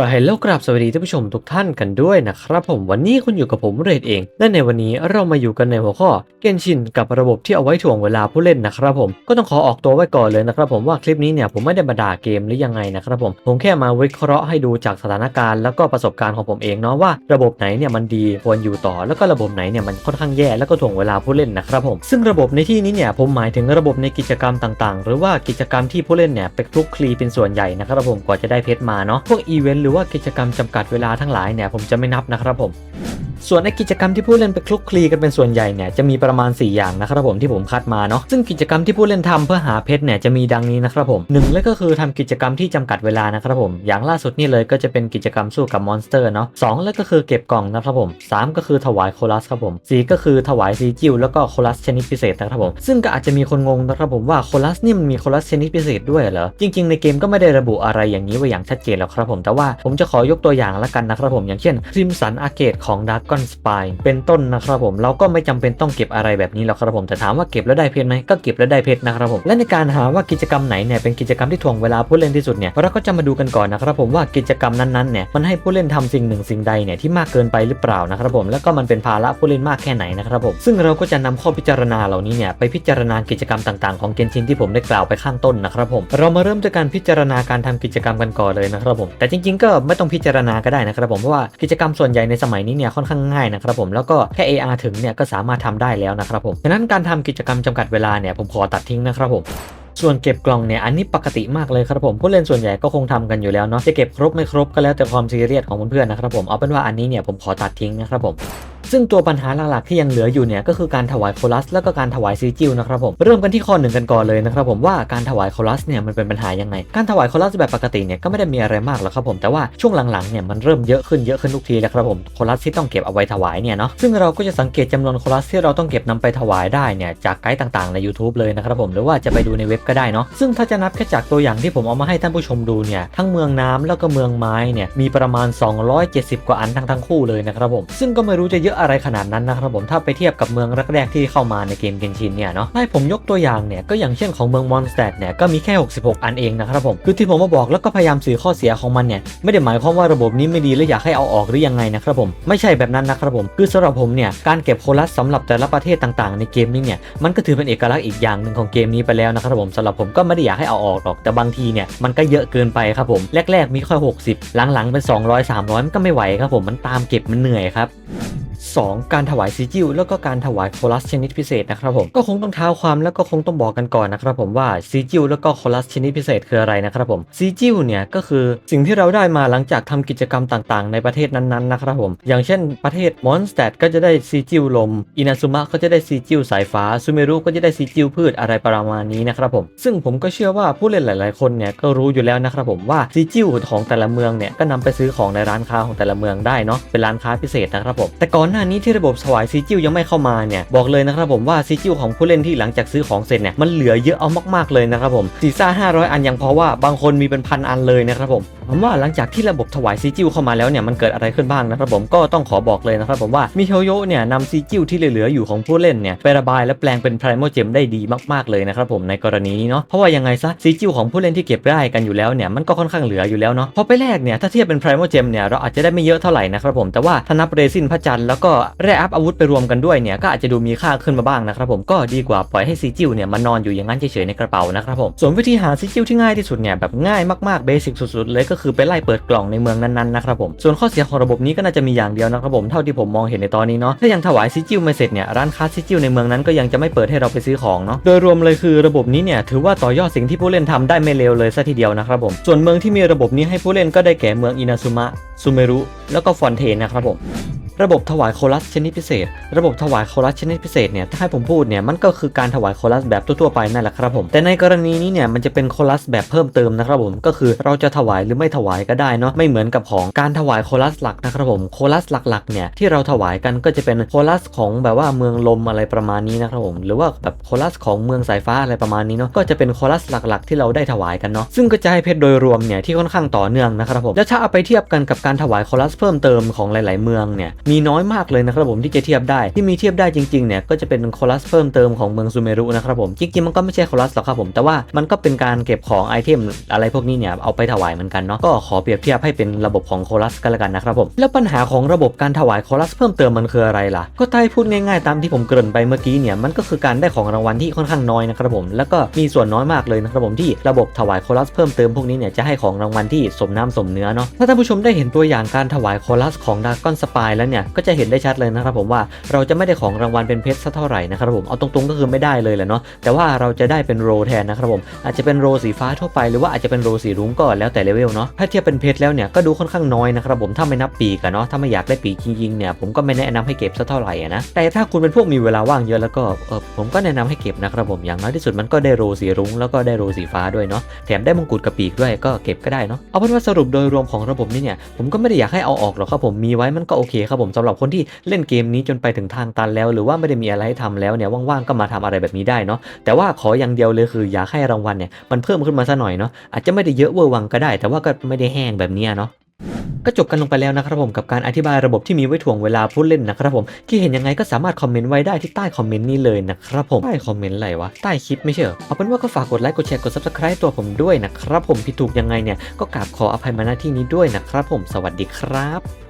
ก็เฮลโลกราบสวัสดีท่านผู้ชมทุกท่านกันด้วยนะครับผมวันนี้คุณอยู่กับผมเรดเองและในวันนี้เรามาอยู่กันในหัวข้อเกนชินกับระบบที่เอาไว้ถ่วงเวลาผู้เล่นนะครับผมก็ต้องขอออกตัวไว้ก่อนเลยนะครับผมว่าคลิปนี้เนี่ยผมไม่ได้มาด่าเกมหรือยังไงนะครับผมผมแค่มาวิเคราะห์ให้ดูจากสถานการณ์ แล้วก็ประสบการณ์ของผมเองเนาะว่าระบบไหนเนี่ยมันดีควรอยู่ต่อ แล้วก็ระบบไหนเนี่ยมันค่อนข้างแย่แล้วก็ถ่วงเวลาผู้เล่นนะครับผมซึ่งระบบในที่นี้เนี่ยผมหมายถึงระบบในกิจกรรมต่าง ๆ หรือว่ากิจกรรมที่ผู้เล่นเนี่ยไปคลุกคลีเป็นส่วนใหญ่นะครับผมกว่าจะได้เพชรมาเนาะพวกอีเวนต์รือว่ากิจกรรมจำกัดเวลาทั้งหลายเนี่ยผมจะไม่นับนะครับผม ส่วนในกิจกรรมที่ผู้เล่นไปคลุกคลีกันเป็นส่วนใหญ่เนี่ยจะมีประมาณ 4 อย่างนะครับผมที่ผมคัดมาเนาะซึ่งกิจกรรมที่ผู้เล่นทำเพื่อหาเพชรเนี่ยจะมีดังนี้นะครับผมหนึ่งเลยก็คือทำกิจกรรมที่จำกัดเวลานะครับผม อย่างล่าสุดนี่เลยก็จะเป็นกิจกรรมสู้กับมอนสเตอร์เนาะสองเลยก็คือเก็บกล่องนะครับผมสามก็คือถวายโคลัสครับผมสี่ก็คือถวายซีจิวแล้วก็โคลัสชนิดพิเศษนะครับผมซึ่งก็อาจจะมีคนงงนะครับผมว่าโคลัสนี่มันมีโคลัสชนิดพิเศษด้วยเหรอจริง ๆ ในเกมก็ไม่ได้ระบุอะไรอย่างนี้ไว้อย่างชัดเจนแล้วครับผมแต่ว่าผมจะขอยกตัวอย่างละกันนะครับผมอย่างเช่นริมสันอาเกตของดาร์กอนสปายเป็นต้นนะครับผมเราก็ไม่จำเป็นต้องเก็บอะไรแบบนี้หรอกครับผมแต่ถามว่าเก็บแล้วได้เพชรไหมก็เก็บแล้วได้เพชรนะครับผมและในการหาว่ากิจกรรมไหนเนี่ยเป็นกิจกรรมที่ถ่วงเวลาผู้เล่นที่สุดเนี่ยเราก็จะมาดูกันก่อนนะครับผมว่ากิจกรรมนั้นๆเนี่ยมันให้ผู้เล่นทำสิ่งหนึ่งสิ่งใดเนี่ยที่มากเกินไปหรือเปล่านะครับผมแล้วก็มันเป็นภาระผู้เล่นมากแค่ไหนนะครับผมซึ่งเราก็จะนำข้อพิจารณาเหล่านี้เนี่ยไปพิจารณากิจกรรมต่างๆของเกนชินที่ผมได้กล่าวไปข้างต้นนะครับผมเรามาเริ่มจากการพิจารณาการทำกิจกรรมกันก่อนเลยนะครับผมแต่จริง ๆ ก็ไม่ต้องพิจารณาก็ได้นะครับผมเพราะว่ากิจกรรมส่วนใหญ่ในสมัยนี้เนี่ยค่อนข้างง่ายนะครับผมแล้วก็แค่ AR ถึงเนี่ยก็สามารถทำได้แล้วนะครับผมฉะนั้นการทำกิจกรรมจำกัดเวลาเนี่ยผมขอตัดทิ้งนะครับผมส่วนเก็บกล่องเนี่ยอันนี้ปกติมากเลยครับผมผู้เล่นส่วนใหญ่ก็คงทำกันอยู่แล้วเนาะจะเก็บครบไม่ครบก็แล้วแต่ความซีเรียสของเพื่อนๆนะครับผมเอาเป็นว่าอันนี้เนี่ยผมขอตัดทิ้งนะครับผม ซึ่งตัวปัญหาหลักๆที่ยังเหลืออยู่เนี่ยก็คือการถวายโคลัส แล้วก็การถวายซีจิวนะครับผมเริ่มกันที่ข้อหนึ่งกันก่อนเลยนะครับผมว่าการถวายโคลัสเนี่ยมันเป็นปัญหายังไง การถวายโคลัสแบบปกติเนี่ยก็ไม่ได้มีอะไรมากหรอกครับผมแต่ว่าช่วงหลังๆเนี่ยมันเริ่มเยอะขึ้นเยอะขึ้นทุกทีแล้วครับผมโคลัสที่ต้องเก็บเอาไว้ถวายเนี่ยเนาะซึ่งเราก็จะสังเกตจำนวนโคลัสที่เราต้องเก็บนำไปถวายได้เนี่ยจากไกด์ต่างๆ ใน YouTube เลยนะครับผมหรือว่าจะไปดูในเว็บก็ได้เนาะซึ่งถ้าจะนับแค่จากตัวอย่างที่ผมเอามาให้ท่านผู้ชมดูเนี่ยทั้งเมืองน้ำแล้วก็เมืองไม้เนี่ยมีประมาณ 270 กว่าอันทั้งทั้งคู่เลยนะครับผมซึ่งก็ไม่รู้จะเยอะอะไรขนาดนั้นนะครับผมถ้าไปเทียบกับเมืองแรกๆที่เข้ามาในเกมเกนชินเนี่ยเนาะให้ผมยกตัวอย่างเนี่ยก็อย่างเช่นของเมืองมอนสเตดเนี่ยก็มีแค่ 66 อันเองนะครับผมคือที่ผมมาบอกแล้วก็พยายามสื่อข้อเสียของมันเนี่ยไม่ได้หมายความว่าระบบนี้ไม่ดีและอยากให้เอาออกหรือยังไงนะครับผมไม่ใช่แบบนั้นนะครับผมคือสำหรับผมเนี่ยการเก็บโคลัสสำหรับแต่ละประเทศต่างๆ ในเกมนี้เนี่ยมันก็ถือเป็นเอกลักษณ์อีกอย่างหนึ่งของเกมนี้ไปแล้วนะครับผมสำหรับผมก็ไม่ได้อยากให้เอาออกหรอกแต่บางทีเนี่ยมันก็เยอะเกินไปครับผมแรกๆมีแค่60 หลังๆเป็น 200 300มันก็ไม่ไหวครับผมมันตามเก็บมันเหนื่อยครับ 2. การถวายซีจิวแล้วก็การถวายโคลัสชนิดพิเศษนะครับผมก็คงต้องเท้าความแล้วก็คงต้องบอกกันก่อนนะครับผมว่าซีจิวแล้วก็โคลัสชนิดพิเศษคืออะไรนะครับผมซีจิวเนี่ยก็คือสิ่งที่เราได้มาหลังจากทำกิจกรรมต่างๆ ในประเทศนั้นๆนะครับผมอย่างเช่นประเทศมอนสเตดก็จะได้ซีจิวลมอินาซุมะก็จะได้ซีจิวสายฟ้าซูเมรุก็จะได้ซีจิวพืชอะไรประมาณนี้นะครับผมซึ่งผมก็เชื่อว่าผู้เล่นหลาย ๆคนเนี่ยก็รู้อยู่แล้วนะครับผมว่าซีจิวของแต่ละเมืองเนี่ยก็นำไปซื้อของในร้านค้าของแต่ละเมืองได้เนาะเป็นร้านค้าพิเศษนะครับผมแต่ก่อนหน้านี้ที่ระบบสวายซีจิวยังไม่เข้ามาเนี่ยบอกเลยนะครับผมว่าซีจิวของผู้เล่นที่หลังจากซื้อของเสร็จเนี่ยมันเหลือเยอะเอามากๆเลยนะครับผมซีซ่า500 อันยังเพราะว่าบางคนมีเป็นพันอันเลยนะครับผม ผมว่าหลังจากที่ระบบถวายซีจิวเข้ามาแล้วเนี่ยมันเกิดอะไรขึ้นบ้างนะครับผมก็ต้องขอบอกเลยนะครับผมว่ามิโฮโยเนี่ยนำซีจิวที่เหลือๆอยู่ของผู้เล่นเนี่ยไประบายและแปลงเป็นไพรโมเจมได้ดีมากๆเลยนะครับผมในกรณีนี้เนาะเพราะว่ายังไงซะซีจิวของผู้เล่นที่เก็บได้กันอยู่แล้วเนี่ยมันก็ค่อนข้างเหลืออยู่แล้วเนาะพอไปแลกเนี่ยถ้าเทียบเป็นไพรโมเจมเนี่ยเราอาจจะได้ไม่เยอะเท่าไหร่นะครับผมแต่ว่าถ้านับเรซินพระจันทร์แล้วก็แร่อัพอาวุธไปรวมกันด้วยเนี่ยก็อาจจะดูมีค่าขึ้นมาบ้างนะครับผมก็ดีกว่าปล่อยให้ซีจิวเนี่ยมานอนอยู่อย่างนั้นเฉยๆในกระเป๋านะครับผมส่วนวิธีหาซีจิวที่ง่ายที่สุดเนี่ยแบบง่ายมากๆเบสิกสุดๆเลยก็คือไปไล่เปิดกล่องในเมืองนั้นๆนะครับผมส่วนข้อเสียของระบบนี้ก็น่าจะมีอย่างเดียวนะครับผมเท่าที่ผมมองเห็นในตอนนี้เนาะถ้ายังถวายซิจิวไม่เสร็จเนี่ยร้านค้าซิจิวในเมืองนั้นก็ยังจะไม่เปิดให้เราไปซื้อของเนาะโดยรวมเลยคือระบบนี้เนี่ยถือว่าต่อยอดสิ่งที่ผู้เล่นทำได้ไม่เลวเลยซะทีเดียวนะครับผมส่วนเมืองที่มีระบบนี้ให้ผู้เล่นก็ได้แก่เมืองอินาซุมะซูเมรุแล้วก็ฟอนเทนนะครับผม ระบบถวายโคลัสชนิดพิเศษ ระบบถวายโคลัสชนิดพิเศษเนี่ยถ้าให้ผมพูดเนี่ยมันก็คือการถวายโคลัสแบบทั่วๆไปนั่นแหละครับผม แต่ในกรณีนี้เนี่ยมันจะเป็นโคลัสแบบเพิ่มเติมนะครับผมก็คือเราจะถวายหรือไม่ถวายก็ได้เนาะไม่เหมือนกับของการถวายโคลัสหลักนะครับผมโคลัสหลักๆเนี่ยที่เราถวายกันก็จะเป็นโคลัสของแบบว่าเมืองลมอะไรประมาณนี้นะครับผมหรือว่าแบบโคลัสของเมืองสายฟ้าอะไรประมาณนี้เนาะก็จะเป็นโคลัสหลักๆ ที่เราได้ถวายกันเนาะซึ่งก็จะให้เพชรโดยรวมเนี่ยที่ค่อนข้างต่อเนื่องนะครับผมแล้วถ้าเอาไปเทียบกันกับการถวายโคลัสเพิ่มเติมของหลาย ๆเมืองเนี่ยมีน้อยมากเลยนะครับผมที่จะเทียบได้ที่มีเทียบได้จริงๆเนี่ยก็จะเป็นคอรัสเพิ่มเติมของเมืองซูเมรุนะครับผมจริงๆมันก็ไม่ใช่คอรัสหรอกครับผมแต่ว่ามันก็เป็นการเก็บของไอเทมอะไรพวกนี้เนี่ยเอาไปถวายเหมือนกันเนาะก็ขอเปรียบเทียบให้เป็นระบบของคอรัสกันละกันนะครับผมแล้วปัญหาของระบบการถวายคอรัสเพิ่มเติมมันคืออะไรล่ะ ก็ถ้าให้พูดง่ายๆ ตามที่ผมเกริ่นไปเมื่อกี้เนี่ยมันก็คือการได้ของรางวัลที่ค่อนข้างน้อยนะครับผมแล้วก็มีส่วนน้อยมากเลยนะครับผมที่ระบบถวายคอรัสเพิ่มเติมพวกนี้เนี่ยจะให้ของรางวัลที่สมน้ำสมเนื้อเนาะถ้าท่านผู้ชมได้เห็นตัวอย่างการถวายคอรัสของดากอนสปายแล้วเนี่ยก็จะเห็นได้ชัดเลยนะครับผมว่าเราจะไม่ได้ของรางวัลเป็นเพชรสักเท่าไหร่นะครับผมเอาตรงๆก็คือไม่ได้เลยแหละเนาะแต่ว่าเราจะได้เป็นโรแทนนะครับผมอาจจะเป็นโรสีฟ้าทั่วไปหรือว่าอาจจะเป็นโรสีรุ้งก็แล้วแต่เลเวลเนาะถ้าเทียบเป็นเพชรแล้วเนี่ยก็ดูค่อนข้างน้อยนะครับผมถ้าไม่นับปีกอะเนาะถ้าไม่อยากได้ปีกจริงๆเนี่ยผมก็ไม่แนะนำให้เก็บสักเท่าไหร่นะแต่ถ้าคุณเป็นพวกมีเวลาว่างเยอะแล้วก็เออผมก็แนะนำให้เก็บนะครับผมอย่างน้อยที่สุดมันก็ได้โรสีรุ้งแล้วก็ได้โรสีฟ้าด้วยเนาะแถมได้มงกุฎกับปีกด้วยก็เก็บก็ได้เนาะเอาเป็นว่าสรุปโดยรวมของระบบนี้เนี่ยผมก็ไม่ได้อยากให้เอาออกหรอกครับผมมีไว้มันก็โอเคครับผมสำหรับคนที่เล่นเกมนี้จนไปถึงทางตันแล้ว หรือว่าไม่ได้มีอะไรให้ทำแล้วเนี่ยว่างๆก็มาทำอะไรแบบนี้ได้เนาะแต่ว่าขออย่างเดียวเลยคืออยากให้รางวัลเนี่ยมันเพิ่มขึ้นมาซะหน่อยเนาะอาจจะไม่ได้เยอะเวอร์วังก็ได้ แต่ว่าก็ไม่ได้แห้งแบบนี้เนาะก็จบกันลงไปแล้วนะครับผมกับการอธิบายระบบที่มีไว้ถ่วงเวลาผู้เล่นนะครับผมคิดเห็นยังไงก็สามารถคอมเมนต์ไว้ได้ที่ใต้คอมเมนต์นี้เลยนะครับผมใต้คอมเมนต์อะไรวะใต้คลิปไม่ใช่เหรอเอาเป็นว่าก็ฝากกดไลค์กดแชร์กด subscribe ตัวผมด้วยนะครับผมผิดถูกยังไงเนี่ยก็กราบขออภัยมาณที่นี้ด้วยนะครับผมสวัสดีครับ